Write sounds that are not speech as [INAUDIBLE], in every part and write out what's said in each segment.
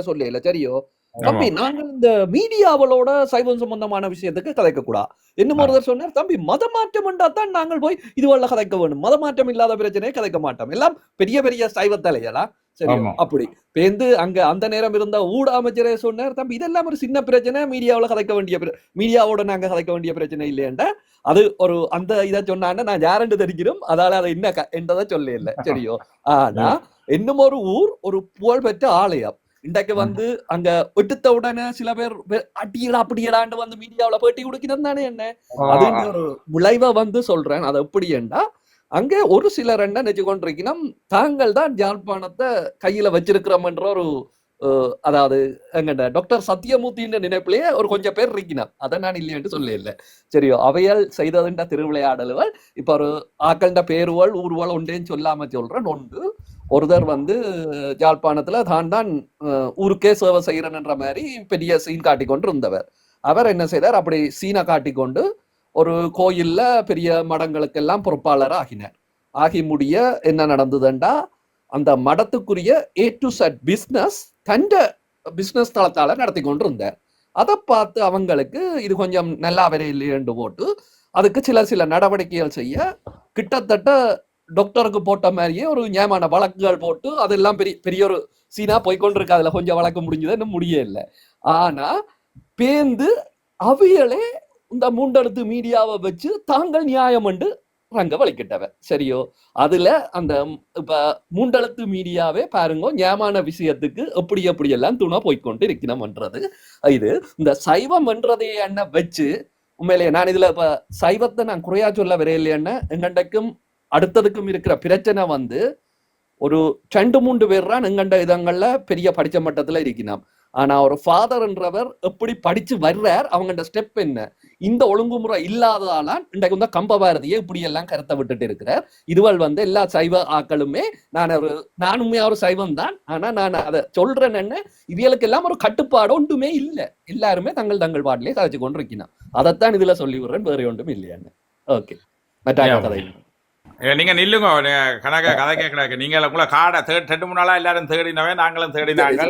சொல்ல இல்ல? சரியோ? தம்பி நாங்கள் இந்த மீடியாவளோட சைவம் சம்பந்தமான விஷயத்துக்கு கதைக்க கூடா இன்னும் ஒருத்தர் சொன்னார் தம்பி மத மாற்றம் என்றா தான் நாங்கள் போய் இதுவல்ல கதைக்க வேணும் மத மாற்றம் இல்லாத பிரச்சனையை கதைக்க மாட்டோம். எல்லாம் பெரிய பெரிய சைவ தலைகளா? சரி. அப்படி. பேந்து அங்க அந்த நேரம் இருந்த ஊட அமைச்சரே சொன்னார் தம்பி இதெல்லாம் ஒரு சின்ன பிரச்சனை. மீடியாவுல கதைக்க வேண்டிய மீடியாவோட நாங்க கதைக்க வேண்டிய பிரச்சனை இல்லையண்டா. அது ஒரு அந்த இதை சொன்னாங்க நான் யாருன்னு தெரிஞ்சிடும். அதால அதை என்ன என்றதை சொல்ல இல்லை சரியோ? ஆனா இன்னும் ஒரு ஊர் ஒரு புகழ்பெற்ற ஆலயம். இன்றைக்கு வந்து அங்க விட்டுத்த உடனே சில பேர் அடியடா அப்படியடான்னு வந்து மீடியாவுல பேட்டி கொடுக்கிறது தானே என்ன? அது இந்த ஒரு விளைவை வந்து சொல்றேன். அது எப்படி என்றா அங்க ஒரு சிலர் என்ன நினைச்சு கொண்டிருக்கணும் தாங்கள் தான் யாழ்ப்பாணத்தை கையில வச்சிருக்கிறோம்ன்ற ஒரு அதாவது எங்கட டாக்டர் சத்யமூர்த்தின்ற நினைப்பிலேயே ஒரு கொஞ்சம் பேர் இருக்கினார் அதை நான் இல்லையென்று சொல்ல இல்லை சரியோ அவையால் செய்ததுன்ற திருவிளையாடல்கள் இப்ப ஒரு ஆக்கள்ட பேருவல் ஊர்வல் ஒன்றேன்னு சொல்லாம சொல்றேன். ஒன்று ஒருத்தர் வந்து ஜாழ்ப்பாணத்துல தான் தான் ஊருக்கே சேவை செய்கிறன்ற மாதிரி பெரிய சீன் காட்டி கொண்டு இருந்தவர் அவர் என்ன செய்தார்? அப்படி சீனை காட்டிக்கொண்டு ஒரு கோயில்ல பெரிய மடங்களுக்கெல்லாம் பொறுப்பாளர் ஆகினார். ஆகி முடிய என்ன நடந்ததுண்டா? அந்த மடத்துக்குரிய ஏ டு சட் பிஸ்னஸ் தண்ட பிஸ்னஸ் தளத்தால நடத்தி கொண்டு இருந்தார் அதை பார்த்து அவங்களுக்கு இது கொஞ்சம் நல்லா இல்லையென்று போட்டு அதுக்கு சில சில நடவடிக்கைகள் செய்ய கிட்டத்தட்ட டாக்டருக்கு போட்ட மாதிரியே ஒரு நியாயமான வழக்குகள் போட்டு அதெல்லாம் பெரிய பெரிய ஒரு சீனா போய்கொண்டிருக்கு அதுல கொஞ்சம் வழக்கு முடிஞ்சது இன்னும் முடிய இல்லை. ஆனா பேந்து அவியலே இந்த மூண்டெடுத்து மீடியாவை வச்சு தாங்கள் நியாயம் என்று ரங்க வலிக்கிட்டவன் சரியோ? அதுல அந்த இப்ப மூண்டெழுத்து மீடியாவே பாருங்க நியாயமான விஷயத்துக்கு எப்படி எப்படி எல்லாம் துணை போய்க்கொண்டு இருக்கணும்ன்றது இது இந்த சைவம் என்றதை என்ன வச்சு உண்மையிலேயே நான் இதுல இப்ப சைவத்தை நான் குறையா சொல்ல வரையில்லைன்னு எங்கண்டைக்கும் அடுத்ததுக்கும் இருக்கிற பிரச்சனை வந்து ஒரு ரெண்டு மூன்று பேர் தான் எங்கண்ட இதங்கள்ல பெரிய படிச்ச மட்டத்துல இருக்கணும் ஆனா ஒரு ஃபாதர்ன்றவர் எப்படி படிச்சு வர்றார் அவங்கண்ட ஸ்டெப் என்ன? இந்த ஒழுங்குமுறை இல்லாததால இன்றைக்கு வந்து கம்பபாரதியை இப்படி எல்லாம் கருத்தை விட்டுட்டு இருக்கிறார். இதுவள் வந்து எல்லா சைவ ஆக்களுமே நான் ஒரு நானுமே ஒரு சைவம் தான். ஆனா நான் அதை சொல்றேன் என்ன? எல்லாம் ஒரு கட்டுப்பாடு ஒன்றுமே இல்லை. எல்லாருமே தங்கள் தங்கள் பாட்டிலே கதைச்சு கொண்டு அதைத்தான் இதுல சொல்லி விடுறேன் வேற ஒன்றும் இல்லையான்னு ஓகே மற்ற கதை நீங்க நில்லுங்க கணக்க கதை கேட்கறாங்க நீங்க உங்களை காடை தேடி ரெண்டு மூணு நாளா எல்லாரும் தேடினவே நாங்களும் தேடினாங்க.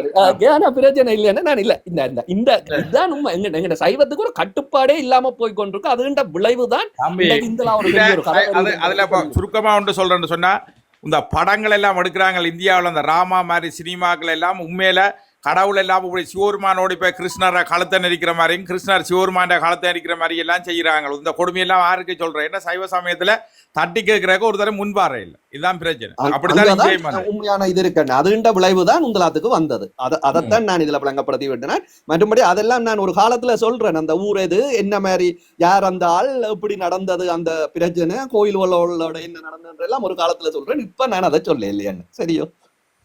பிரச்சனை இல்லைன்னா நான் இல்ல. இந்த இந்த இந்த இதுதான் உண்மை. எங்க எங்க சைவத்துக்கு ஒரு கட்டுப்பாடே இல்லாம போய் கொண்டிருக்கு. அதுன்ற விளைவு தான் அதுல சுருக்கமா ஒன்று சொல்றேன்னு சொன்னா இந்த படங்கள் எல்லாம் எடுக்கிறாங்க இந்தியாவுல இந்த ராமா மாதிரி சினிமாக்கள் எல்லாம் உண்மையில கடவுள் எல்லாம் இப்படி சிவருமானோடு இப்ப கிருஷ்ணரை கழுத்தை நெரிக்கிற மாதிரியும் கிருஷ்ணர் சிவருமான கழுத்தை நெரிக்கிற மாதிரி எல்லாம் செய்யறாங்க இந்த கொடுமையெல்லாம் யாருக்கு சொல்றேன்? என்ன சைவ சமயத்துல தட்டி கேட்கறக்கு ஒரு தடவை முன்பாறை இல்லை. இதுதான் பிரச்சனை. வந்து. உண்மையான இது இருக்கு. அதுன்ற விளைவு தான் உங்களாத்துக்கு வந்தது. அத அதைத்தான் நான் இதுல விளங்கப்படுத்தி விட்டேன். மற்றபடி அதெல்லாம் நான் ஒரு காலத்துல சொல்றேன். அந்த ஊர் எது என்ன மாதிரி யார் அந்த ஆள் எப்படி நடந்தது அந்த பிரச்சனை கோயில் உள்ளோட என்ன நடந்தது எல்லாம் ஒரு காலத்துல சொல்றேன். இப்ப நான் அதை சொல்ல இல்லையான்னு சரியோ?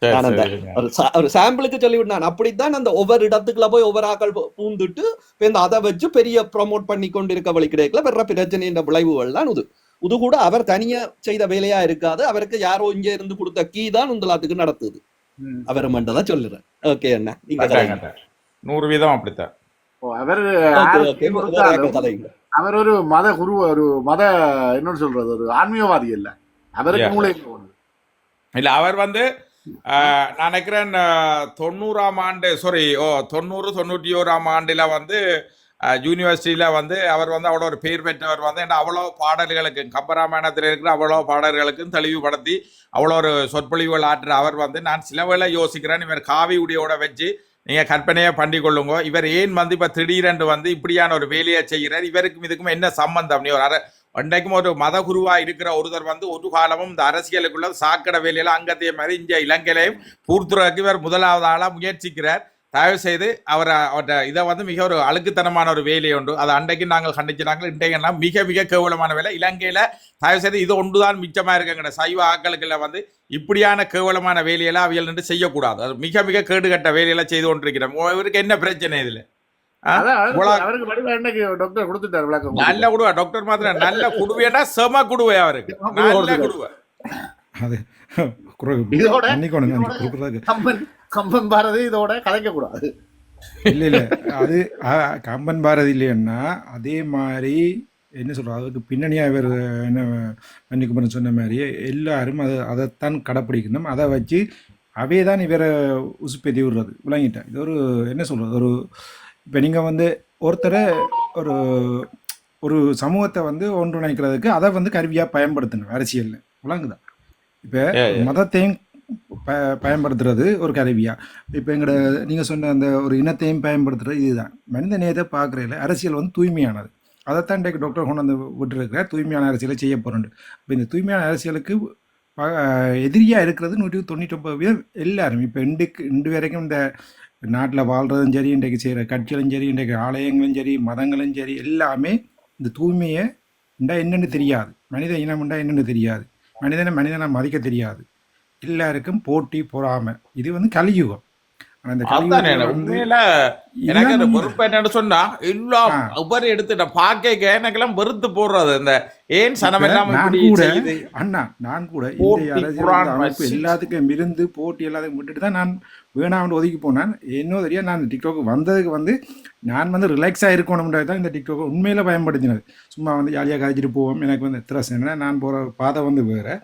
ஒரு சாம்பிளுக்கு சொல்லி விட்டான் அப்படித்தான் அந்த ஒவ்வொரு இடத்துக்குள்ள போய் ஒவ்வொரு ஆக்கள் பூந்துட்டு இந்த அதை வச்சு பெரிய ப்ரோமோட் பண்ணி கொண்டு இருக்க வழி கிடைக்கல பெற பிரச்சனைன்ற விளைவுகள் தான் இது இது கூட அவர் தனியா செய்த வேலையா இருக்காது. அவருக்கு யாரோ இங்க இருந்து கொடுத்த கீ தான் உந்தலாத்துக்கு நடத்துது. ம். அவர் மட்டும் சொல்லுறேன் ஓகே அண்ணா. நீங்க. நூறு வீதம் அப்படித்தான். அவர் அவர் ஒரு மத குரு ஒரு மத என்ன சொல்றது ஒரு ஆன்மீகவாதி இல்ல. அவருக்கு. மூளை இல்ல அவர் வந்து நான் நினைக்கிறேன் தொண்ணூறாம் ஆண்டு சாரி ஓ தொண்ணூறு தொண்ணூற்றி ஓராம் ஆண்டுல வந்து யூனிவர்சிட்டியில் வந்து அவர் வந்து அவ்வளோ ஒரு பேர் பெற்றவர் வந்து என்ன அவ்வளோ பாடல்களுக்கு கம்பராமாயணத்தில் இருக்கிற அவ்வளோ பாடல்களுக்கும் தெளிவுபடுத்தி அவ்வளோ ஒரு சொற்பொழிவுகள் ஆற்றுற அவர் வந்து நான் சில வேளை யோசிக்கிறேன் இவர் காவி உடையோட வச்சு நீங்க கற்பனையை பண்ணி கொள்ளுங்க. இவர் ஏன் வந்து இப்ப திடீரென்று வந்து இப்படியான ஒரு வேலையை செய்கிறார்? இவருக்கும் இதுக்கும் என்ன சம்பந்தம்? நீ ஒரு அரை அன்றைக்கும் ஒரு மத குருவா இருக்கிற ஒருத்தர் வந்து ஒரு காலமும் இந்த அரசியலுக்குள்ள சாக்கடை வேலையில அங்கத்தைய மாதிரி இந்திய இலங்கையிலையும் பூர்த்துறதுக்கு இவர் முதலாவது ஆளாக முயற்சிக்கிறார். தயவு செய்து அவர் அவர்கிட்ட இதை வந்து மிக ஒரு அழுக்குத்தனமான ஒரு வேலை உண்டு. அதை அன்றைக்கு நாங்கள் கண்டிச்சினாங்கள் இன்றைக்கு மிக மிக கேவலமான வேலை. இலங்கையில் தயவு செய்து இது ஒன்றுதான் மிச்சமாக இருக்குங்கிற சைவ ஆக்களுக்குள்ள வந்து இப்படியான கேவலமான வேலையெல்லாம் அவையில் நின்று செய்யக்கூடாது. அது மிக மிக கேடுகட்ட வேலையெல்லாம் செய்து கொண்டிருக்கிறோம். இவருக்கு என்ன பிரச்சனை இதில்? டாக்டர் கொடுத்துட்டாரு விளக்கம் நல்ல குடுவை டாக்டர் மாத்திரம் நல்ல குடுவைனா செம குடுவை அவருக்கு. நல்ல குடுவை. அது. கம்பன் பாரதி இதோட கலைக்க கூடாது இல்ல இல்ல அது கம்பன் பாரதி இல்லைன்னா அதே மாதிரி என்ன சொல்றது அதுக்கு பின்னணியா இவர் என்ன மன்னிக்குமரன் சொன்ன மாதிரி எல்லாரும் அதை அதைத்தான் கடைப்பிடிக்கணும். அதை வச்சு அவே தான் இவரை உசுப்பேத்தி விடுறது விளங்கிட்டேன் இது ஒரு என்ன சொல்கிறது ஒரு இப்போ நீங்கள் வந்து ஒருத்தரை ஒரு ஒரு சமூகத்தை வந்து ஒன்றிணைக்கிறதுக்கு அதை வந்து கருவியாக பயன்படுத்தணும் அரசியலில். விளங்குதா? இப்போ. மதத்தையும் ப பயன்படுத்துறது ஒரு கருவியா? இப்போ எங்களோட நீங்கள் சொன்ன அந்த ஒரு இனத்தையும் பயன்படுத்துறது இதுதான். மனித நேயத்தை பார்க்குறதுல அரசியல் வந்து தூய்மையானது. அதைத்தான் இன்றைக்கு டாக்டர் கொண்டு வந்து விட்டுருக்கிறார். தூய்மையான அரசியலை செய்ய போகிறோம் இப்போ இந்த தூய்மையான அரசியலுக்கு எதிரியாக இருக்கிறது நூற்றி தொண்ணூற்றொம்பது வீதம் எல்லாரும். இப்போ இண்டுக்கு இண்டு வரைக்கும் இந்த நாட்டில் வாழ்கிறதும் சரி இன்றைக்கு செய்கிற கட்சிகளும் சரி இன்றைக்கு ஆலயங்களும் சரி மதங்களும் சரி எல்லாமே இந்த தூய்மையை உண்டா என்னன்னு தெரியாது. மனித இனம் உண்டா என்னன்னு தெரியாது. மனிதனை மனிதனை மதிக்க தெரியாது. எல்லாருக்கும் போட்டி பொறாமை இது வந்து கலியுகம். எனக்கு அந்த பொறுப்பு என்னன்னு சொன்னா எல்லாம். உபரி எடுத்துட்ட பாக்க எனக்கெல்லாம் வெறுத்து போடுறது. இந்த ஏன் சனம் கூட அண்ணா நான் கூட இந்த போட்டி, அரசியல் அமைப்பு. எல்லாத்துக்கும் இருந்து போட்டி எல்லாத்துக்கும் விட்டுட்டு தான் நான் வேணாம்னு ஒதுக்கி போனேன். என்னோ தெரியா நான் டிக்டாக் வந்ததுக்கு வந்து நான் வந்து ரிலாக்ஸாக இருக்கணும்ன்றது தான் இந்த டிக்டாக் உண்மையில பயன்படுத்தினது. சும்மா வந்து ஜாலியாக கழிச்சிட்டு போவோம் எனக்கு வந்து எத்திரஸ் என்ன நான் போகிற பாதை வந்து வேறு.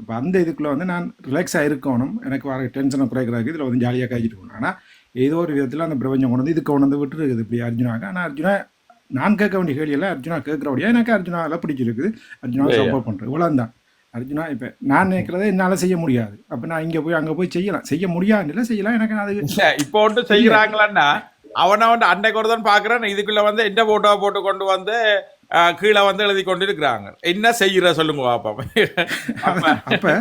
இப்போ அந்த இதுக்குள்ளே வந்து நான் ரிலாக்ஸாக இருக்கணும். எனக்கு வர டென்ஷனை குறைக்கிறதுக்கு இதில் வந்து ஜாலியாக கழிச்சிட்டு போகணும். ஆனால் ஏதோ ஒரு விதத்தில் அந்த பிரபஞ்சம் கொண்டு வந்து இதுக்கு கொண்டு வந்து விட்டுருக்குது. இப்படி அர்ஜுனாக்கு ஆனால் அர்ஜுனா நான் கேட்க வேண்டிய கேள்வியெல்லாம் அர்ஜுனா கேட்குறபடியா எனக்கு அர்ஜுனாவில் பிடிச்சிருக்குது. அர்ஜுனாவை சப்போர்ட் பண்ணுறேன் இவ்வளோ தான் அர்ஜுனா இப்போ நான் நினைக்கிறத என்னால் செய்ய முடியாது. அப்போ நான் இங்கே போய் அங்கே போய் செய்யலாம். செய்ய முடியாது இல்லை செய்யலாம். எனக்கு அது [LAUGHS] இல்ல இப்போ ஒன்று செய்யறாங்களான்னா அவனை வந்து அன்னைக்கு ஒரு தான் பாக்குறேன். இதுக்குள்ள வந்து என்ன போட்டோ போட்டு கொண்டு வந்து கீழே வந்து எழுதி கொண்டு இருக்கிறாங்க என்ன செய்யற சொல்லுங்க பாப்பா அப்போ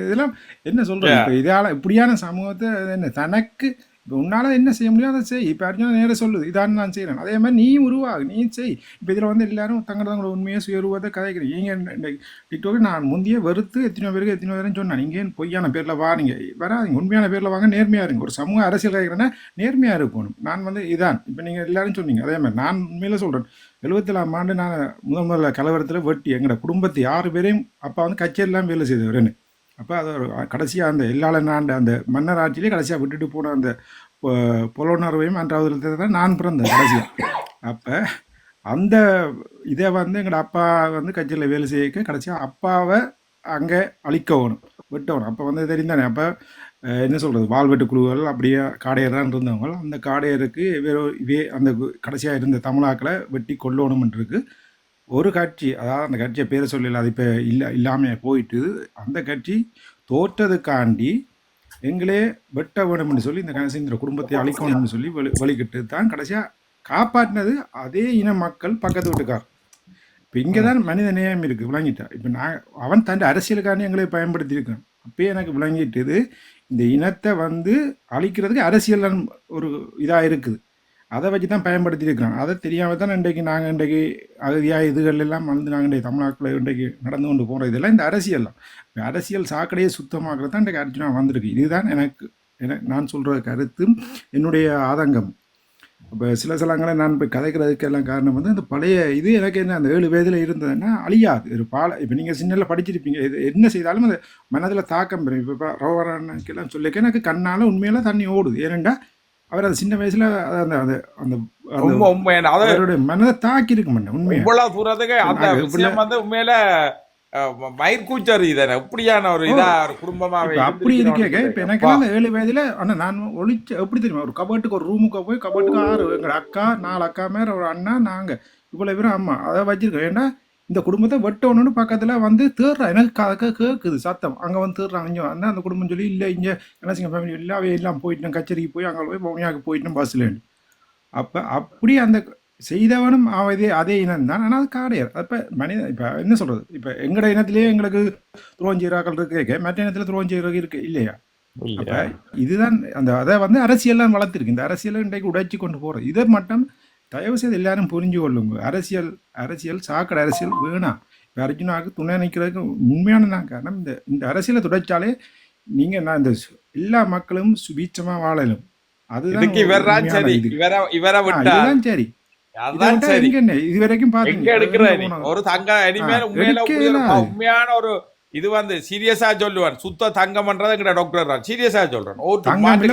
இதெல்லாம் என்ன இப்போ இதால இப்படியான சமூகத்தை என்ன தனக்கு இப்போ உன்னால் என்ன செய்ய முடியும் அதை செய். இப்போ அர்ஜுனா நேரம் சொல்லுது. இதான் நான் செய்கிறேன் அதே மாதிரி நீ உருவாகு. நீ செய். இப்போ இதில் வந்து எல்லாரும் தங்களோட தங்களோட உண்மையை சுயருவத்தை கதைக்கிறேன். நீங்கள் இந்த டிக்டாக் நான் முந்தைய வெறுத்து எத்தனையோ பேருக்கு எத்தனை பேரும் சொன்னேன். நீங்கள் பொய்யான பேரில் வாருங்க. வராதிங்க. உண்மையான பேரில் வாங்க. நேர்மையாக இருங்க. ஒரு சமூக அரசியல் கதைக்கிறேன்னா நேர்மையாக இருக்கணும். நான் வந்து இதான். இப்போ நீங்கள் எல்லாரும் சொன்னீங்க. அதே மாதிரி நான் உண்மையில சொல்கிறேன் எழுபத்தேழாம் ஆண்டு நான் முதல் முதல்ல கலவரத்தில் வெட்டி எங்களோட குடும்பத்தை ஆறு பேரையும் அப்பா வந்து கச்சேரிலாம் வேலை செய்தவர்னு அப்போ அது ஒரு கடைசியாக அந்த எல்லாளன் ஆண்டு அந்த மன்னர் ஆட்சியிலே கடைசியாக விட்டுட்டு போன அந்த பொ- புலனுணர்வையும் அன்றாவது தான் நான் பிறந்தேன் கடைசியாக அப்போ அந்த இதை வந்து எங்களோட அப்பா வந்து கட்சியில் வேலை செய்யக்க கடைசியாக அப்பாவை அங்கே அழிக்கணும் வெட்டணும் அப்போ வந்து தெரிந்தானே அப்போ என்ன சொல்கிறது வாழ்வெட்டு குழுக்கள் அப்படியே காடையர் தான் இருந்தவங்க. அந்த காடையருக்கு வேறு இதே அந்த கடைசியாக இருந்த தமிழாக்களை வெட்டி கொல்லணும்ன்றிருக்கு. ஒரு கட்சி அதாவது அந்த கட்சியை பேரை சொல்லல அது இப்போ இல்லை இல்லாமல் போயிட்டு அந்த கட்சி தோற்றதுக்காண்டி எங்களே வெட்ட வேணும்னு சொல்லி இந்த கணேசந்திர குடும்பத்தை அழிக்கணும்னு சொல்லி வெளி வெளிக்கிட்டு தான் கடைசியாக காப்பாற்றினது அதே இன மக்கள் பக்கத்து வீட்டுக்கார். இப்போ இங்கே தான் மனித நேயம் இருக்குது விளங்கிட்டா. இப்போ நான் அவன் தன் அரசியலுக்காண்டி எங்களை பயன்படுத்தி இருக்கான் அப்பயே எனக்கு விளங்கிட்டது இந்த இனத்தை வந்து அழிக்கிறதுக்கு அரசியல் ஒரு இதாக இருக்குது. அதை வச்சு தான் பயன்படுத்தி அதை தெரியாமல் தான் இன்றைக்கு நாங்கள் இன்றைக்கு அகதியாக இதுகள் எல்லாம் வந்து நாங்கள் இன்றைக்கு தமிழ்நாட்டில் இன்றைக்கு நடந்து கொண்டு போகிற இதெல்லாம் இந்த அரசியல் தான். அரசியல் சாக்கடையை சுத்தமாக்குறது தான் இன்றைக்கு அர்ஜுனா வந்திருக்கு. இதுதான் எனக்கு என நான் சொல்கிற கருத்தும் என்னுடைய ஆதங்கம். இப்போ சில சிலங்களை நான் இப்போ கதைக்கிறதுக்கு எல்லாம் காரணம் வந்து அந்த பழைய இது எனக்கு என்ன அந்த ஏழு வயதில் இருந்ததுன்னா அழியாது. ஒரு பால இப்போ நீங்கள் சின்னல படிச்சிருப்பீங்க. இது என்ன செய்தாலும் அந்த மனதில் தாக்கம் பெறும் இப்போ ரோவரனுக்கெல்லாம் சொல்லிக்க எனக்கு கண்ணால் உண்மையில தண்ணி ஓடுது. ஏனெண்டா அவர் அந்த சின்ன வயசுல அந்த அந்த அந்த அந்த உண்மை உண்மை அது அவருடைய மனதை தாக்கி இருக்க மாட்டேன் உண்மையா? இவ்வளவு தூரத்துக்கு அந்த விஷயம் வந்து உண்மையில மயிர்கூச்சர் இதானே? இப்படியான ஒரு இதா குடும்பமாவே அப்படி இருக்கேங்க இப்ப எனக்கு ஏழு வயதுல ஆனா நான் ஒளிச்ச எப்படி தெரியுமா? ஒரு கபட்டுக்கு ஒரு ரூமுக்கு போய் கபட்டுக்கு ஆறு எங்க அக்கா நாலு அக்கா மேல ஒரு அண்ணா நாங்க இவ்வளவு பேரும் அம்மா அதை வச்சிருக்கோம். ஏன்னா இந்த குடும்பத்தை வெட்டணும்னு பக்கத்துல வந்து தேடுறா. எனக்கு கதை கேட்குது சத்தம். அங்க வந்து தேடுறாங்க. இங்க வந்து அந்த குடும்பம் சொல்லி இல்ல இங்க என்ன சிங்க ஃபேமிலி இல்ல. அவை எல்லாம் போயிட்டோம் கச்சேரிக்கு போய் அங்க போய் பவுனியாக்கு போயிட்டோம் பஸ்ல அப்ப அப்படி அந்த செய்தவனும் அவன் இதே அதே இனம் தான். ஆனால் அது காடையர். அப்ப மனித இப்ப என்ன சொல்றது? இப்ப எங்கட இனத்திலேயே எங்களுக்கு துரோஞ்சீராக்கள் இருக்கு. மற்ற இனத்துல துரோஞ்சீரக இருக்கு. இல்லையா? இதுதான் அந்த அதை வந்து அரசியல்லாம் வளர்த்துருக்கு. இந்த அரசியலை இன்றைக்கு உடைச்சி கொண்டு போறது இதை மட்டும் தயவு செய்து எல்லாரும் புரிஞ்சு கொள்ளுங்க. அரசியல் அரசியல் சாக்கடை அரசியல் வேணாம் இப்போ அர்ஜுனாவுக்கு துணை நிற்கிறதுக்கு உண்மையான காரணம் இந்த இந்த அரசியலை துடைச்சாலே நீங்க நான் இந்த எல்லா மக்களும் சுபீட்சமா வாழலும். அதுதான் சரி. இது. இவர இவர ஆ, விட்டா இதுதான் சரி. இதை அதுதான் விட்டா சரி. எங்க என்ன? இது வரைக்கும் எங்க பாத்தீங்க எடுக்கிற எங்க நீ? போனாலும். ஒரு தங்க. உண்மையான ஒரு இது வந்து சீரியஸா சொல்லுவான் சுத்த தங்கம்ன்றதை எங்கட டாக்டர் சீரியஸா சொல்றேன். ஓ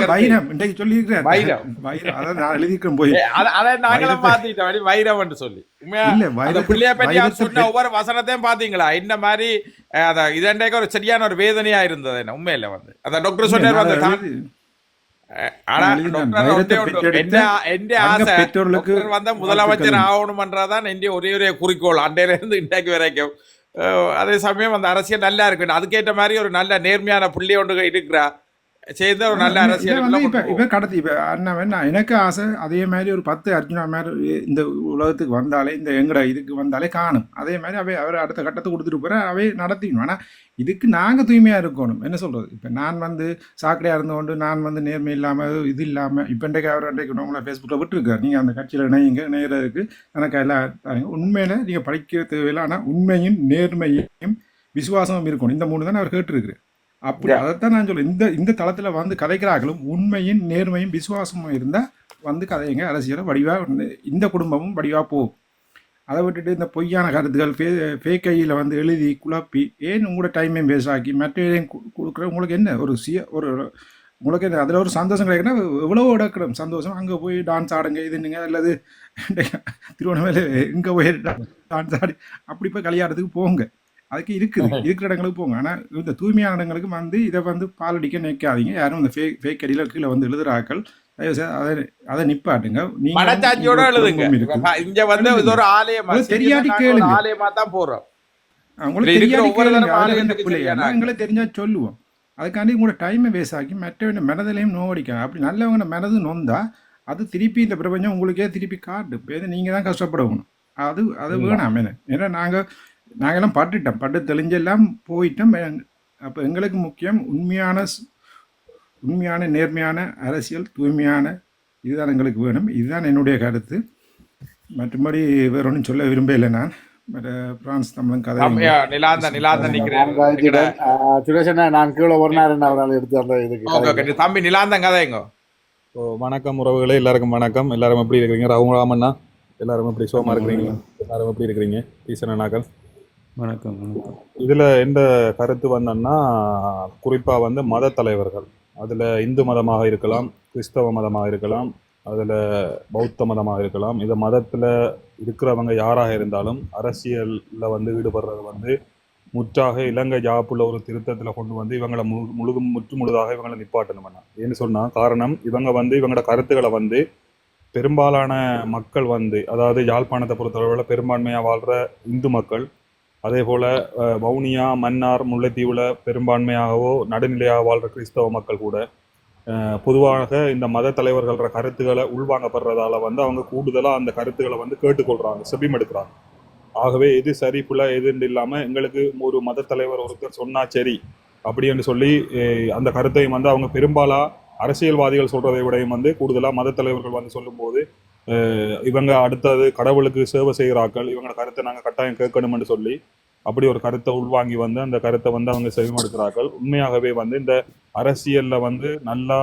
வைரம். இன்றைக்கு சொல்லியிருக்கிறார் வைரம். வைரம். அதான் நான் எழுதிக்கிறேன் போய். அதை நாங்களும் வைரத்தை- மாத்திட்டோம். அப்படி வைரம் சொல்லி. உண்மையா? பிள்ளைய பற்றி சொன்ன ஒவ்வொரு வசனத்தையும் பாத்தீங்களா இந்த மாதிரி அத இதண்டைக்கு ஒரு சரியான ஒரு வேதனையா இருந்தது என்ன? உண்மையில வந்து. அந்த டாக்டர் சொன்னார் வந்து தான் முதலமைச்சர் வாழ்த்துக்கள். ஆகணுமன்றதான் என் ஒரே ஒரே குறிக்கோள். அண்டையில இருந்து இன்றைக்கு வரைக்கும் அதே சமயம் அந்த அரசியல் நல்லா இருக்கு அதுக்கேற்ற மாதிரி ஒரு நல்ல நேர்மையான புள்ளி ஒன்று இருக்கிறா. சேர்ந்து ஒரு நல்ல அரசியல். இப்ப இப்ப கடத்தி இப்ப அண்ணன் நான் எனக்கு ஆசை அதே மாதிரி ஒரு பத்து அர்ஜுனா மாதிரி இந்த உலகத்துக்கு வந்தாலே இந்த எங்கட இதுக்கு வந்தாலே காணும். அதே மாதிரி அவை அவர் அடுத்த கட்டத்தை கொடுத்துட்டு போற அவை நடத்திக்கணும். ஆனா இதுக்கு நாங்க தூய்மையா இருக்கணும். என்ன சொல்றது? இப்ப நான் வந்து சாக்கடையா இருந்து கொண்டு நான் வந்து நேர்மை இல்லாம இது இல்லாம இப்ப இன்றைக்கு அவர் இன்றைக்கு உங்களை ஃபேஸ்புக்கில் விட்டுருக்காரு. நீங்க அந்த கட்சியில இணையுங்க நேரருக்கு எனக்கு எல்லாம். உண்மையில நீங்க படிக்க தேவையில்லை ஆனா உண்மையும் நேர்மையும் விசுவாசமும் இருக்கணும். இந்த மூணு தானே அவர் கேட்டிருக்காரு அப்படி. அதைத்தான் நான் சொல்றேன். இந்த இந்த தளத்தில் வந்து கதைக்கிறார்களும் உண்மையும் நேர்மையும் விசுவாசமும் இருந்தால் வந்து கதைங்க அரசியலை வடிவாக இந்த குடும்பமும் வடிவாக போகும். அதை விட்டுட்டு இந்த பொய்யான கருத்துக்கள் ஃபே கையில் வந்து எழுதி குழப்பி ஏன் உங்களோட டைமையும் ஆக்கி மற்றவரையும் கொடுக்குற உங்களுக்கு என்ன? ஒரு சிய ஒரு உங்களுக்கு என்ன? அதில் ஒரு சந்தோஷம் கிடைக்குன்னா எவ்வளோ இடக்கணும் சந்தோஷம். அங்கே போய் டான்ஸ் ஆடுங்க இதுன்னுங்க அல்லது [LAUGHS] திருவண்ணாமலை இங்கே போய் டான்ஸ் ஆடி அப்படி போய் கல்யாணத்துக்கு போங்க. அதுக்கு இருக்குது. [LAUGHS] இருக்கிற இடங்களுக்கு போங்க. ஆனால் இந்த தூய்மையான இடங்களுக்கு வந்து இதை வந்து பாலடிக்க நிற்காதீங்க யாரும் இந்த ஃபேக் ஃபேக் அடியில் கீழே வந்து எழுதுறாக்கள் அதை அதை நிப்பாட்டுங்க. நீங்க எழுதுங்க. இங்க வந்து இது ஒரு ஆலயமா. தெரியாட்டி கேளுங்க. ஆலயமா தான் போறோம். உங்களுக்கு தெரியாட்டி கேளுங்க. பிள்ளையா? எங்களை தெரிஞ்சா சொல்லுவோம். அதுக்காண்டி உங்களோட டைமை வேஸ்ட் ஆக்கி மற்றவங்க மனதிலையும் நோடிக்கலாம் அப்படி நல்லவங்க மனது நொந்தா அது திருப்பி இந்த பிரபஞ்சம் உங்களுக்கே திருப்பி காட்டு. இப்போ நீங்கள் தான் கஷ்டப்படணும் அது அது வேணாம். என்ன ஏன்னா நாங்கள் நாங்கெல்லாம் பட்டுட்டோம் பட்டு தெளிஞ்செல்லாம் போயிட்டோம் அப்போ எங்களுக்கு முக்கியம் உண்மையான ஸ்- உண்மையான நேர்மையான அரசியல் தூய்மையான இதுதான் எங்களுக்கு வேணும். இதுதான் என்னுடைய கருத்து. மற்றபடி வேற ஒன்றும் சொல்ல விரும்பல நான். மற்ற பிரான்ஸ் தமிழன் கதை நிலாந்த நிலாந்த நிக்கிறேன். நான் கீழே ஒரு நேரம் அவரால் எடுத்து அந்த இதுக்கு தம்பி நிலாந்தம் கதைங்க ஓ வணக்கம் உறவுகளே. எல்லாருக்கும் வணக்கம். எல்லாரும் எப்படி இருக்கிறீங்க? ரகுராமண்ணா எல்லாரும் எப்படி சோமா இருக்கிறீங்க எல்லாரும் எப்படி இருக்கிறீங்க? ஈசன் அண்ணாக்கள். வணக்கம் வணக்கம். இதில் எந்த கருத்து வந்தோன்னா குறிப்பாக வந்து மத தலைவர்கள். அதில் இந்து மதமாக இருக்கலாம் கிறிஸ்தவ மதமாக இருக்கலாம் அதில் பௌத்த மதமாக இருக்கலாம். இந்த மதத்தில் இருக்கிறவங்க யாராக இருந்தாலும் அரசியலில் வந்து ஈடுபடுறது வந்து முற்றாக இலங்கை ஜாப்புள்ள ஒரு திருத்தத்தில் கொண்டு வந்து இவங்களை மு முழு முற்று முழுதாக இவங்களை நிப்பாட்டணும் வேணாம் ஏன்னு சொன்னால் காரணம் இவங்க வந்து இவங்களோட கருத்துக்களை வந்து பெரும்பாலான மக்கள் வந்து அதாவது யாழ்ப்பாணத்தை பொறுத்தளவில் பெரும்பான்மையாக வாழ்கிற இந்து மக்கள் அதே போல் வவுனியா மன்னார் முல்லைத்தீவில் பெரும்பான்மையாகவோ நடுநிலையாக வாழ்கிற கிறிஸ்தவ மக்கள் கூட பொதுவாக இந்த மத தலைவர்கள கருத்துக்களை உள்வாங்கப்படுறதால வந்து அவங்க கூடுதலாக அந்த கருத்துக்களை வந்து கேட்டுக்கொள்கிறாங்க செபிமெடுக்கிறாங்க ஆகவே எது சரி புல எதுன்னு இல்லாமல் எங்களுக்கு ஒரு மத தலைவர் ஒருத்தர் சொன்னால் சரி அப்படின்னு சொல்லி அந்த கருத்தையும் வந்து அவங்க பெரும்பாலாக அரசியல்வாதிகள் சொல்கிறதை விடையும் வந்து கூடுதலாக மத தலைவர்கள் வந்து சொல்லும்போது இவங்க அடுத்தது கடவுளுக்கு சேவை செய்கிறார்கள். இவங்களோட கருத்தை நாங்கள் கட்டாயம் கேட்கணும்னு சொல்லி அப்படி ஒரு கருத்தை உள்வாங்கி வந்து அந்த கருத்தை வந்து அவங்க செவிமடுக்கிறார்கள். உண்மையாகவே வந்து இந்த அரசியலில் வந்து நல்லா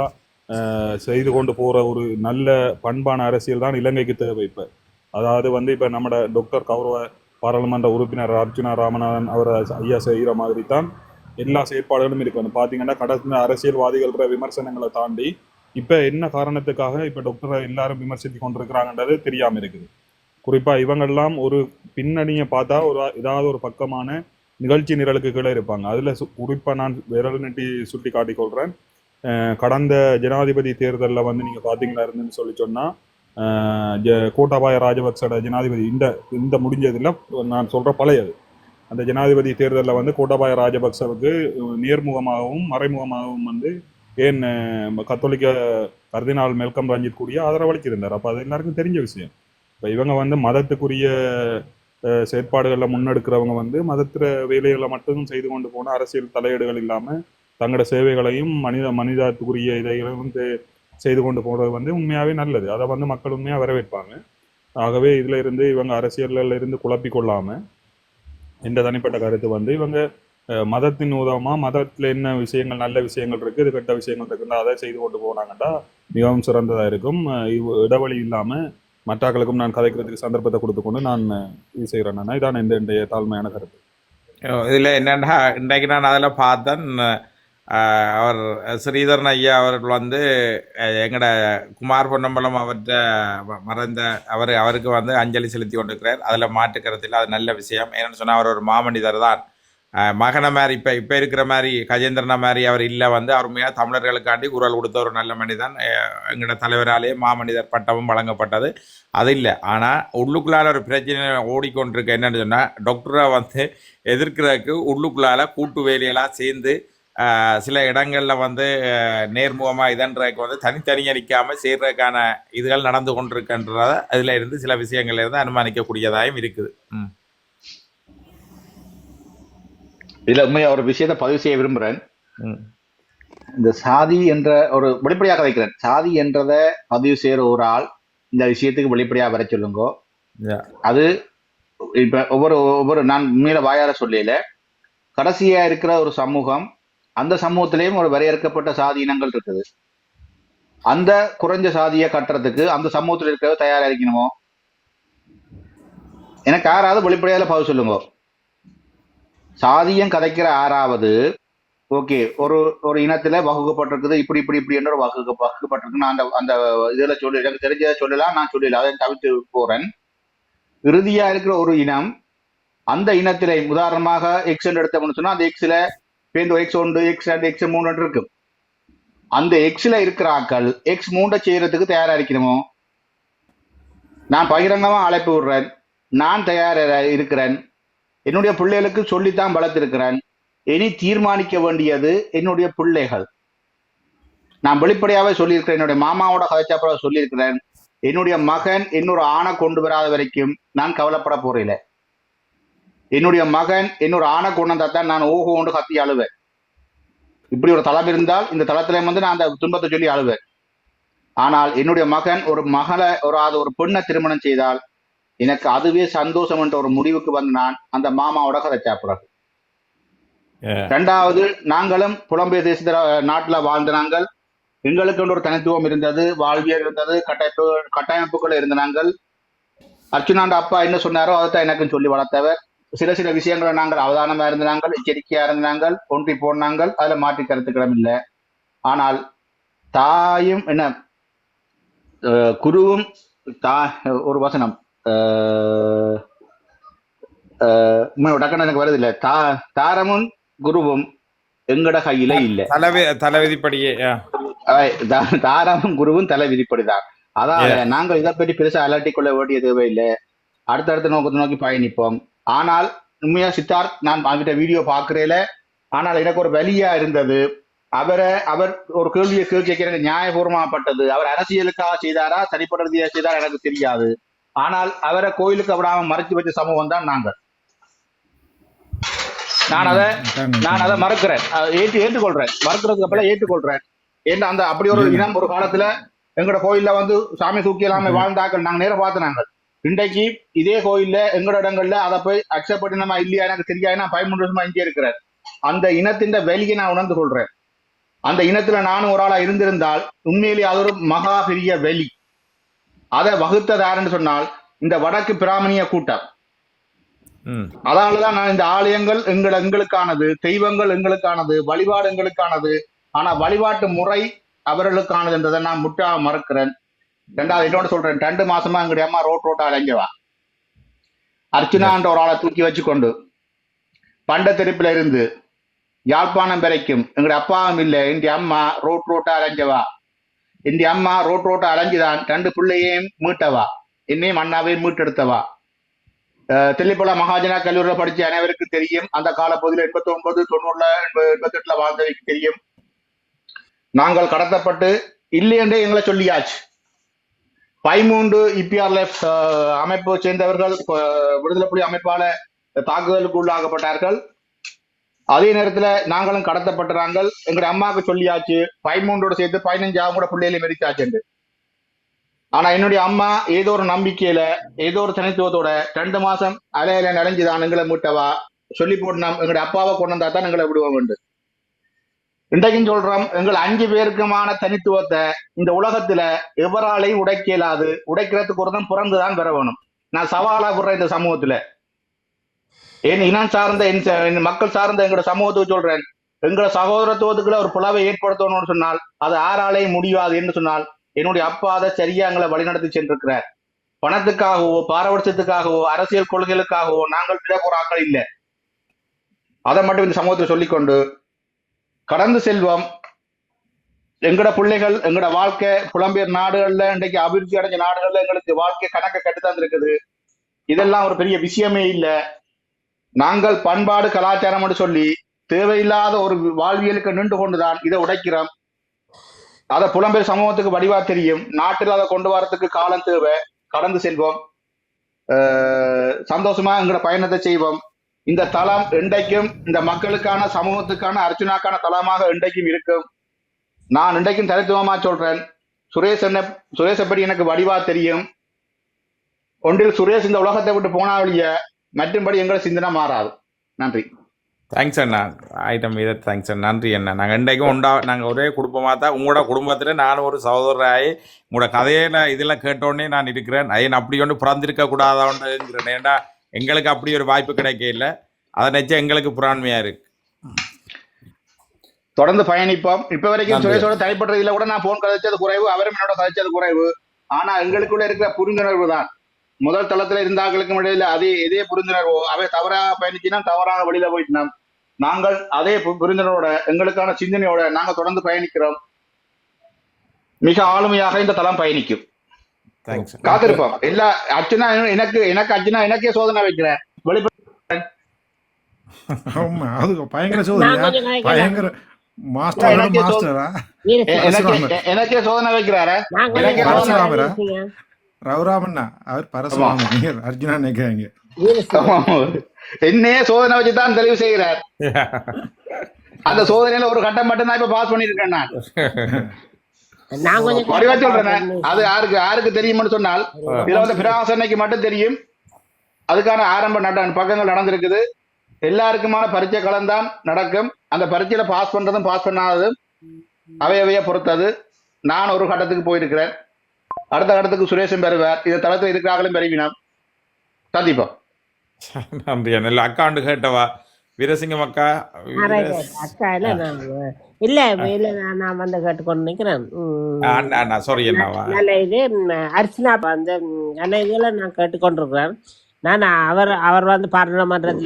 செய்து கொண்டு போகிற ஒரு நல்ல பண்பான அரசியல் தான் இலங்கைக்கு தேவை இப்போ. அதாவது வந்து இப்போ நம்மட டாக்டர் கௌரவ பாராளுமன்ற உறுப்பினர் அர்ஜுனா ராமநாதன் அவர் ஐயா செய்கிற மாதிரி தான் எல்லா செயற்பாடுகளும் இருக்கு. வந்து பார்த்தீங்கன்னா கடந்த அரசியல்வாதிகள விமர்சனங்களை தாண்டி இப்போ என்ன காரணத்துக்காக இப்போ டாக்டரை எல்லாரும் விமர்சித்து கொண்டிருக்கிறாங்கன்றது தெரியாமல் இருக்குது. குறிப்பாக இவங்கெல்லாம் ஒரு பின்னணியை பார்த்தா ஒரு ஏதாவது ஒரு பக்கமான நிகழ்ச்சி நிரலுக்கு கீழே இருப்பாங்க. அதில் சு- குறிப்பாக நான் விரல் நட்டி சுட்டி காட்டிக்கொள்கிறேன் கடந்த ஜனாதிபதி தேர்தலில் வந்து நீங்கள் பார்த்தீங்களா இருந்துன்னு சொல்லி சொன்னால் ஜ- கோட்டாபாய ராஜபக்சோட ஜனாதிபதி இந்த இந்த முடிஞ்சதில் நான் சொல்கிற பழையது. அந்த ஜனாதிபதி தேர்தலில் வந்து கோட்டாபாய ராஜபக்சவுக்கு நேர்முகமாகவும் மறைமுகமாகவும் வந்து ஏன் கத்தோலிக்க கர்தினால் மெல்கம் ரஞ்சித் கூடிய ஆதரவளித்திருந்தார். அப்போ அது எல்லாருக்கும் தெரிஞ்ச விஷயம். இப்போ இவங்க வந்து மதத்துக்குரிய செயற்பாடுகளில் முன்னெடுக்கிறவங்க வந்து மதத்திர வேலைகளை மட்டும் செய்து கொண்டு போன அரசியல் தலையீடுகள் இல்லாமல் தங்களோட சேவைகளையும் மனித மனிதத்துக்குரிய இதைகளையும் வந்து செய்து கொண்டு போகிறது வந்து உண்மையாகவே நல்லது. அதை வந்து மக்கள் உண்மையாக வரவேற்பாங்க. ஆகவே இதில் இருந்து இவங்க அரசியலில் இருந்து குழப்பி கொள்ளாமல் எந்த தனிப்பட்ட கருத்து வந்து இவங்க மதத்தின் உதவமாக மதத்தில் என்ன விஷயங்கள் நல்ல விஷயங்கள் இருக்குது இது கெட்ட விஷயங்கள் இருக்குன்னா அதை செய்து கொண்டு போனாங்கன்னா மிகவும் சிறந்ததாக இருக்கும். இவ் இடைவெளி இல்லாமல் மற்றாக்களுக்கும் நான் கதைக்கிறதுக்கு சந்தர்ப்பத்தை கொடுத்துக்கொண்டு நான் இது செய்கிறேன் இதான் இந்த இன்றைய தாழ்மையான கருத்து. இதில் என்னென்னா இன்றைக்கு நான் அதில் பார்த்தேன் அவர் ஸ்ரீதரன் ஐயா அவர்கள் வந்து எங்களோட எங்கட குமார் பொன்னம்பலம் அவர்கிட்ட மறைந்த அவர் அவருக்கு வந்து அஞ்சலி செலுத்தி கொண்டிருக்கிறார். அதில் மாற்றுக்கருத்தில் அது நல்ல விஷயம். ஏன்னு சொன்னால் அவர் ஒரு மாமனிதர் தான். மகனை மாதிரி இப்போ இப்போ இருக்கிற மாதிரி கஜேந்திரனை மாதிரி அவர் இல்லை வந்து அருமையாக தமிழர்களுக்காண்டி குரல் கொடுத்த ஒரு நல்ல மனிதன். எங்களோட தலைவராலேயே மாமனிதர் பட்டமும் வழங்கப்பட்டது. அது இல்லை. ஆனால் உள்ளுக்குள்ளால ஒரு பிரச்சனை ஓடிக்கொண்டிருக்க. என்னென்னு சொன்னால் டாக்டரை வந்து எதிர்க்கிறதுக்கு உள்ளுக்குள்ளால் கூட்டு வேலையெல்லாம் சேர்ந்து சில இடங்களில் வந்து நேர்முகமாக இதன்றதுக்கு வந்து தனித்தனியாக நிற்காமல் செய்கிறதுக்கான இதுகள் நடந்து கொண்டிருக்கின்றத அதில் இருந்து சில விஷயங்கள்ல இருந்து அனுமானிக்கக்கூடியதாகவும் இருக்குது. ம். இதுல உண்மையா ஒரு விஷயத்தை பதிவு செய்ய விரும்புறேன். இந்த சாதி என்ற ஒரு வெளிப்படையாக வைக்கிறேன். சாதி என்றதை பதிவு செய்யற ஒரு ஆள் இந்த விஷயத்துக்கு வெளிப்படையா வர சொல்லுங்க. அது இப்ப ஒவ்வொரு ஒவ்வொரு நான் உண்மையில வாயார சொல்லல. கடைசியா இருக்கிற ஒரு சமூகம் அந்த சமூகத்திலேயும் ஒரு வரையறுக்கப்பட்ட சாதி இனங்கள் இருக்குது. அந்த குறைஞ்ச சாதியை கட்டுறதுக்கு அந்த சமூகத்தில் இருக்கிற தயாரா இருக்கணுமோ? எனக்கு யாராவது வெளிப்படையால பதிவு சொல்லுங்க. சாதியம் கதைக்கிற ஆறாவது. ஓகே ஒரு ஒரு இனத்துல வகுக்கப்பட்டிருக்குது. இப்படி இப்படி இப்படி என்ற ஒரு வகுக்க வகுக்கப்பட்டிருக்கு. நான் அந்த அந்த இதுல சொல்லி எனக்கு தெரிஞ்சதை சொல்லலாம் நான் சொல்லல அதை தவிர்த்து போறேன். இறுதியா இருக்கிற ஒரு இனம் அந்த இனத்தில உதாரணமாக எக்ஸ் எடுத்தோம்னு சொன்னா அந்த எக்ஸ்ல பேருந்து எக்ஸ் ஒன்று எக்ஸ் ரெண்டு எக்ஸ் மூணு இருக்கு அந்த எக்ஸ்ல இருக்கிற ஆக்கள் எக்ஸ் மூன்றை செய்யறதுக்கு தயாரா இருக்கணுமோ நான் பகிரங்கமா அழைப்பு விடுறேன். நான் தயாரா இருக்கிறேன். என்னுடைய பிள்ளைகளுக்கு சொல்லித்தான் வளர்த்திருக்கிறேன். இனி தீர்மானிக்க வேண்டியது என்னுடைய பிள்ளைகள். நான் வெளிப்படையாவே சொல்லியிருக்கிறேன். என்னுடைய மாமாவோட கதைச்சாப்பட சொல்லியிருக்கிறேன். என்னுடைய மகன் இன்னொரு ஆணை கொண்டு வராத வரைக்கும் நான் கவலைப்பட போறேன். என்னுடைய மகன் இன்னொரு ஆணை கொண்டு வந்தா தான் நான் ஓஹோ கொண்டு கத்தி அழுவேன். இப்படி ஒரு தளம் இருந்தால் இந்த தளத்திலே வந்து நான் அந்த துன்பத்தை சொல்லி அழுவேன். ஆனால் என்னுடைய மகன் ஒரு மகளை ஒரு அது ஒரு பெண்ணை திருமணம் செய்தால் எனக்கு அதுவே சந்தோஷம் என்ற ஒரு முடிவுக்கு வந்து நான் அந்த மாமாவோட கதை Yeah. ரெண்டாவது நாங்களும் புலம்பெயர் தேசத்துல நாட்டுல வாழ்ந்த நாங்கள். எங்களுக்கு ஒரு தனித்துவம் இருந்தது வாழ்வியல் இருந்தது கட்டமைப்பு கட்டமைப்புகள் இருந்த நாங்கள். அர்ச்சுனாண்ட அப்பா என்ன சொன்னாரோ அதைத்தான் எனக்கும் சொல்லி வளர்த்தவர். சில சில விஷயங்களை நாங்கள் அவதானமா இருந்த நாங்கள் எச்சரிக்கையா இருந்த நாங்கள் ஒன்றி போனாங்கள் அதுல மாற்றி கருத்துக்களும் இல்லை. ஆனால் தாயும் என்ன குருவும் தா ஒரு வசனம் டக்குன்னு எனக்கு வருது இல்ல தா தாரமும் குருவும் எங்கட கையில இல்ல. தலைவி தலைவிதிப்படியே yeah. அஹ் தா- தாராமும் குருவும் தலை விதிப்படிதான் அதான் நாங்கள் இதை பற்றி பெருசா அலட்டி கொள்ள வேண்டிய தேவையில்லை அடுத்தடுத்த நோக்கத்தை நோக்கி பயணிப்போம். ஆனால் உண்மையா சித்தார்த் நான் அவங்கிட்ட வீடியோ பாக்குறேல ஆனால் எனக்கு ஒரு வலியா இருந்தது. அவரை அவர் ஒரு கேள்வியை கேள்வி கேட்கிற நியாயபூர்வமாப்பட்டது அவர் அரசியலுக்காக செய்தாரா தனிப்பட்ட ரீதியாக செய்தாரா எனக்கு தெரியாது. ஆனால் அவரை கோயிலுக்கு விடாம மறைச்சு வச்ச சமூகம் தான் நாங்கள். நான் அதை நான் அதை மறக்கிறேன். ஏற்று ஏற்றுக்கொள்றேன். மறக்கிறதுக்கு அப்புறம் ஏற்றுக்கொள்றேன். ஏன்னா அந்த அப்படி ஒரு இனம் ஒரு காலத்துல எங்கட கோயில்ல வந்து சாமி தூக்கி எல்லாமே வாழ்ந்தாக்கள் நாங்க நேரம் பார்த்து நாங்கள். இன்றைக்கு இதே கோயில்ல எங்களோட இடங்கள்ல அதை போய் அக்செப்ட் பண்ணினமா இல்லையா எனக்கு தெரியாது. நான் பதிமூன்று வருஷமா இங்கே இருக்கிறேன் அந்த இனத்தின் வேலையை நான் உணர்ந்து கொள்றேன். அந்த இனத்துல நானும் ஒரு ஆளா இருந்திருந்தால் உண்மையிலேயே அது ஒரு மகா பெரிய வெளி. அதை வகுத்தது யாருன்னு சொன்னால் இந்த வடக்கு பிராமணிய கூட்டம். அதனாலதான் நான் இந்த ஆலயங்கள் எங்கள் எங்களுக்கானது தெய்வங்கள் எங்களுக்கானது வழிபாடு எங்களுக்கானது ஆனா வழிபாட்டு முறை அவர்களுக்கானது என்றதை நான் முற்றாக மறுக்கிறேன். ரெண்டாவது இன்னொன்று சொல்றேன் ரெண்டு மாசமா எங்களுடைய அம்மா ரோட் ரோட்டா அலைஞ்சவா அர்ச்சனான்ற ஒரு ஆளை தூக்கி வச்சுக்கொண்டு பண்ட தெருப்புல இருந்து யாழ்ப்பாணம் வரைக்கும் எங்களுடைய அப்பாவும் இல்லை எங்க அம்மா ரோட் ரோட்டா அலைஞ்சவா இந்த அம்மா ரோட் ரோட்டை அலைஞ்சுதான் ரெண்டு பிள்ளையையும் மீட்டவா? என்னையும் அண்ணாவையும் மீட்டெடுத்தவா? அஹ் மகாஜனா கல்லூரியில் படிச்ச அனைவருக்கும் தெரியும். அந்த காலப்பகுதியில் எண்பத்தி ஒன்பது தொண்ணூறுல எண்பத்தி எட்டுல வாழ்ந்தவைக்கு தெரியும். நாங்கள் கடத்தப்பட்டு இல்லை என்றே எங்களை சொல்லியாச்சு. பதிமூன்று இபிஆர்எஃப் அமைப்பை சேர்ந்தவர்கள் விடுதலை புலி அமைப்பால தாக்குதலுக்கு உள்ளாகப்பட்டார்கள் அதே நேரத்துல நாங்களும் கடத்தப்பட்டுறாங்க எங்க அம்மாவுக்கு சொல்லியாச்சு பதிமூன்றோட சேர்த்து பதினஞ்சு ஆகும் கூட பிள்ளைகளை மெரிச்சாச்சு ஆனா என்னுடைய அம்மா ஏதோ ஒரு நம்பிக்கையில ஏதோ ஒரு தனித்துவத்தோட ரெண்டு மாசம் அலையில நனைஞ்சுதான் எங்களை மூட்டவா? சொல்லி போட்டு நாம் எங்களுடைய அப்பாவை கொண்டு வந்தா தான் எங்களை விடுவோம் உண்டு இன்றைக்கும் சொல்றோம் எங்கள் அஞ்சு பேருக்குமான தனித்துவத்தை இந்த உலகத்துல எவராலையும் உடைக்க இயலாது. உடைக்கிறதுக்கு ஒரு தான் பிறந்துதான் பெற வேணும் நான் சவாலா விடுறேன் இந்த சமூகத்துல. ஏன் இனம் சார்ந்த என் மக்கள் சார்ந்த எங்களோட சமூகத்துக்கு சொல்றேன். எங்களோட சகோதரத்துவத்துக்குள்ள ஒரு புலவை ஏற்படுத்தணும்னு சொன்னால் அது ஆறாலேயும் முடியாது என்று சொன்னால் என்னுடைய அப்பா அதை சரியா எங்களை வழிநடத்தி சென்றிருக்கிறார். பணத்துக்காகவோ பாரபட்சத்துக்காகவோ அரசியல் கொள்கைகளுக்காகவோ நாங்கள் பிறகு இல்லை. அதை மட்டும் இந்த சமூகத்தில் சொல்லிக்கொண்டு கடந்து செல்வம் எங்கட பிள்ளைகள் எங்கட வாழ்க்கை புலம்பெயர் நாடுகள்ல இன்றைக்கு அபிவிருத்தி அடைஞ்ச நாடுகள்ல எங்களுக்கு வாழ்க்கை கணக்கை கட்டு தந்திருக்குது இதெல்லாம் ஒரு பெரிய விஷயமே இல்லை. நாங்கள் பண்பாடு கலாச்சாரம் சொல்லி தேவையில்லாத ஒரு வாழ்வியலுக்கு நின்று கொண்டுதான் இதை உடைக்கிறோம். அதை புலம்பெயர் சமூகத்துக்கு வடிவா தெரியும். நாட்டில் அதை கொண்டு வரத்துக்கு காலம் தேவை. கடந்து செல்வோம். சந்தோஷமா எங்களோட பயணத்தை செய்வோம். இந்த தளம் இன்றைக்கும் இந்த மக்களுக்கான சமூகத்துக்கான அர்ச்சனாக்கான தளமாக இன்றைக்கும் இருக்கும். நான் இன்றைக்கும் தனித்துவமா சொல்றேன். சுரேஷ் என்ன சுரேஷ் எப்படி எனக்கு வடிவா தெரியும். ஒன்றில் சுரேஷ் இந்த உலகத்தை விட்டு போனாவழிய மற்றும்படி எங்களை சிந்தனை மாறாது. நன்றி. தேங்க்ஸ் அண்ணா. ஐட்டம் இதை தேங்க்ஸ் அண்ணா. நன்றி அண்ணா. நாங்கள் இன்றைக்கும் உண்டா நாங்கள் ஒரே குடும்பமாக தான் உங்களோட குடும்பத்தில் நானும் ஒரு சகோதரராகி உங்களோட கதையில இதெல்லாம் கேட்டோடனே நான் இருக்கிறேன். ஐயன் அப்படி ஒன்று பிறந்திருக்க கூடாதான்றேன் ஏன்னா எங்களுக்கு அப்படி ஒரு வாய்ப்பு கிடைக்க இல்லை. அதை நினச்சா எங்களுக்கு புறாண்மையாக இருக்கு. தொடர்ந்து பயணிப்போம். இப்ப வரைக்கும். சுரேஷோட தனிப்பட்ட இதுல கூட நான் போன் கதைச்சது குறைவு அவரும் என்னோட கதைச்சது குறைவு. ஆனா எங்களுக்குள்ள இருக்கிற புரிந்துணர்வு தான். முதல் தளத்துல இருந்தாங்களுக்கும் இடையில அதே இதே புரிந்துணர்வு அவை தவறாக பயணிச்சினா தவறான வழியில போயிட்டோம் நாங்கள் அதே புரிந்துணர்வோட எங்களுக்கான சிந்தனையோட நாங்க தொடர்ந்து பயணிக்கிறோம். மிக ஆளுமையாக இந்த தளம் பயணிக்கும். காத்திருப்போம். எல்லா அர்ச்சனா எனக்கு எனக்கு அர்ச்சனா எனக்கே சோதனை வைக்கிறேன். வெளிப்ப ஆமா அது பயங்கர கதைக்கிறேன். பயங்கர மாஸ்டர் மாஸ்டரா எனக்கே சோதனை. வைக்கிறாரே? ரவுராமண்ணா அவர் பரசுராமன் அர்ஜுனா நினைக்கிறாங்க. என்னையே சோதனை வச்சுதான் தெளிவு செய்கிறார். அந்த சோதனையில ஒரு கட்டம் மட்டும் தான் இப்ப பாஸ் பண்ணிருக்கேன் நான். வடிவா சொல்றேன் அது யாருக்கு யாருக்கு தெரியும்னு சொன்னால் இதுல வந்து பிராசனைக்கு மட்டும் தெரியும். அதுக்கான ஆரம்ப நட பக்கங்கள் நடந்திருக்குது. எல்லாருக்குமான பரீட்சை கலந்தான் நடக்கும். அந்த பரீட்சையில பாஸ் பண்றதும் பாஸ் பண்ணாததும் அவை அவைய பொறுத்தது. நான் ஒரு கட்டத்துக்கு போயிருக்கிறேன். அடுத்த கட்டத்துக்கு சுரேஷும் பெறுவார். இந்த தளத்தில் இருக்கிறார்களும் பெருவினோம் சந்திப்போம் [LAUGHS] நன்றி அண்ணா இல்லை அக்காண்டு கேட்டவா? வீரசிங்கம் அக்கா. அக்கா இல்ல நான் இல்ல இல்ல. நான் வந்து கேட்டுக்கொண்டு நிக்கிறேன் சாரி அண்ணாவா நல்ல இது அர்ச்சனா வந்து நல்ல இதுல நான் கேட்டுக்கொண்டிருக்கிறேன். நான் அவர் அவர் வந்து பாராளுமன்றத்தில்